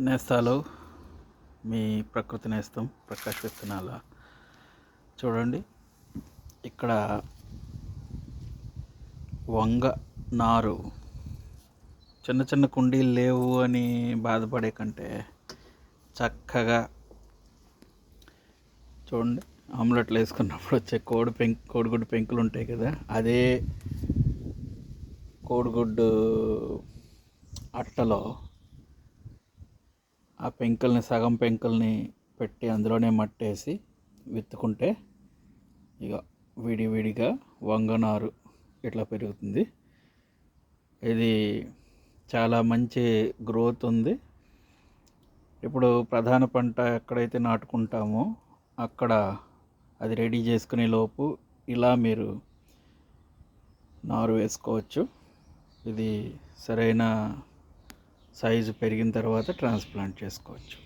నేస్తాలు. మీ ప్రకృతి నేస్తం ప్రకాష్ విత్తనాల. చూడండి. ఇక్కడ వంగ నారు. చిన్న చిన్న కుండీలు లేవు అని బాధపడే కంటే చక్కగా చూడండి. ఆమ్లెట్లు వేసుకున్నప్పుడు వచ్చే కోడి పెంక్ కోడిగుడ్డు పెంకులు ఉంటాయి కదా అదే కోడిగుడ్డు అట్టలో ఆ పెంకుల్ని సగం పెంకుల్ని పెట్టి అందులోనే మట్టేసి విత్తుకుంటే ఇక విడివిడిగా వంగనారు ఇట్లా పెరుగుతుంది. ఇది చాలా మంచి గ్రోత్ ఉంది. ఇప్పుడు ప్రధాన పంట ఎక్కడైతే నాటుకుంటామో అక్కడ అది రెడీ చేసుకునే లోపు ఇలా మీరు నారు వేసుకోవచ్చు. ఇది సరైన సైజు పెరిగిన తర్వాత ట్రాన్స్ప్లాంట్ చేసుకోవచ్చు.